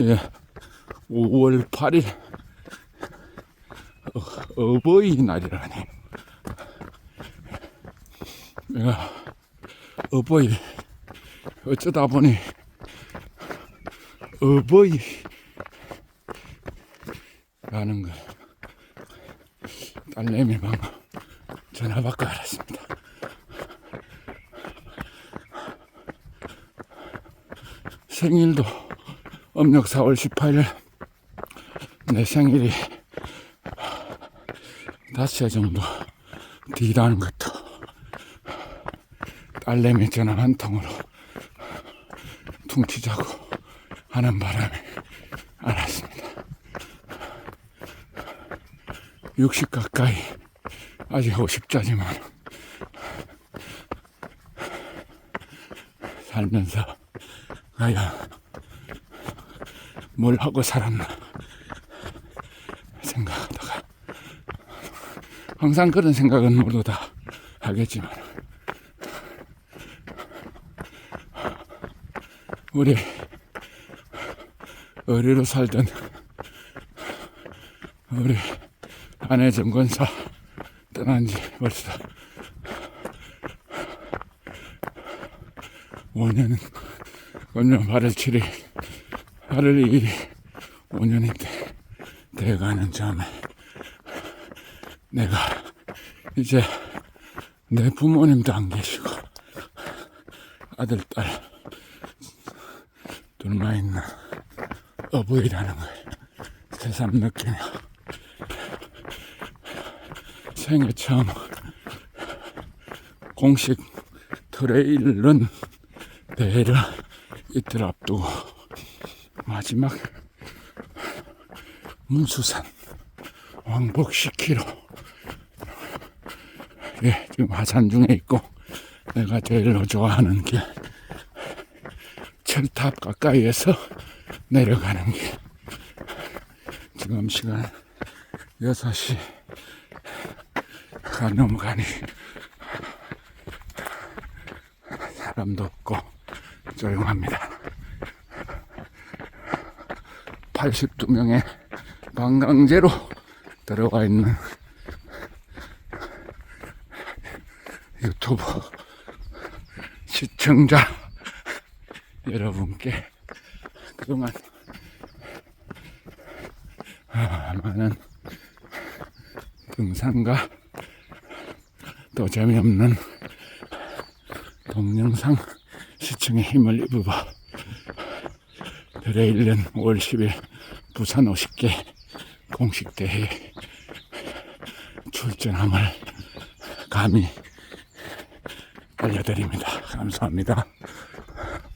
예, 5월 8일 어, 어버이날이라네. 내가 어버이 어쩌다 보니 어버이 라는 걸 딸내미 방금 전화 받고 알았습니다. 생일도 음력 4월 18일 내 생일이 다섯 해 정도 뒤라는 것도 딸내미 전화 한 통으로 퉁치자고 하는 바람에 알았습니다. 60 가까이 아직 50짜리만 살면서 과연 뭘 하고 살았나 생각하다가 항상 그런 생각은 모두 다 하겠지만 우리 어리로 살던 우리 아내 정권사 떠난 지 벌써 5년, 5년 8월 7일, 8월 2일이 5년이 돼, 돼가는 점에 내가 이제 내 부모님도 안 계시고 아들, 딸 둘만 있는 어버이라는 걸 새삼 느끼며 생애 처음 공식 트레일런 대회를 이틀 앞두고 마지막 문수산 왕복 10km 예, 지금 하산 중에 있고 내가 제일로 좋아하는 길 철탑 가까이에서 내려가는 길 지금 시간 6시 가 넘어가니 사람도 없고 조용합니다. 82명의 관광제로 들어와 있는 유튜브 시청자 여러분께 그동안 아, 많은 등산과 또 재미없는 동영상 시청에 힘을 입어봐 트 레일런 5월 10일 부산 50개 공식 대회 출전함을 감히 알려드립니다. 감사합니다.